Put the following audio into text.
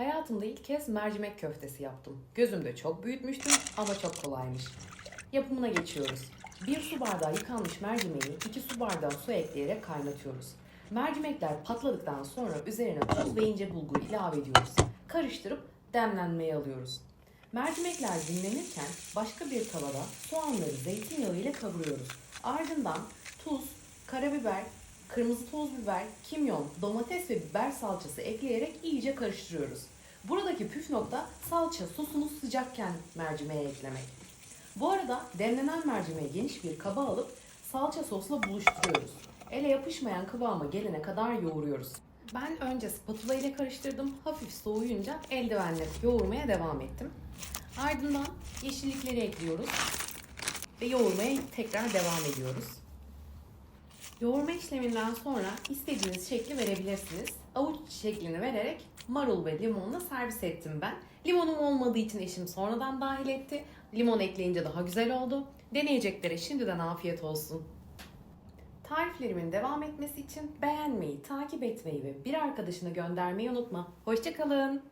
Hayatımda ilk kez mercimek köftesi yaptım. Gözümde çok büyütmüştüm ama çok kolaymış. Yapımına geçiyoruz. Bir su bardağı yıkanmış mercimeği 2 su bardağı su ekleyerek kaynatıyoruz. Mercimekler patladıktan sonra üzerine tuz ve ince bulgur ilave ediyoruz. Karıştırıp demlenmeye alıyoruz. Mercimekler dinlenirken başka bir tavada soğanları zeytinyağı ile kavuruyoruz. Ardından tuz, karabiber, kırmızı toz biber, kimyon, domates ve biber salçası ekleyerek iyice karıştırıyoruz. Buradaki püf nokta salça sosunu sıcakken mercimeğe eklemek. Bu arada demlenen mercimeği geniş bir kaba alıp salça sosla buluşturuyoruz. Ele yapışmayan kıvama gelene kadar yoğuruyoruz. Ben önce spatula ile karıştırdım. Hafif soğuyunca eldivenle yoğurmaya devam ettim. Ardından yeşillikleri ekliyoruz ve yoğurmaya tekrar devam ediyoruz. Yoğurma işleminden sonra istediğiniz şekli verebilirsiniz. Avuç şeklini vererek marul ve limonla servis ettim ben. Limonum olmadığı için eşim sonradan dahil etti. Limon ekleyince daha güzel oldu. Deneyeceklere şimdiden afiyet olsun. Tariflerimin devam etmesi için beğenmeyi, takip etmeyi ve bir arkadaşına göndermeyi unutma. Hoşçakalın.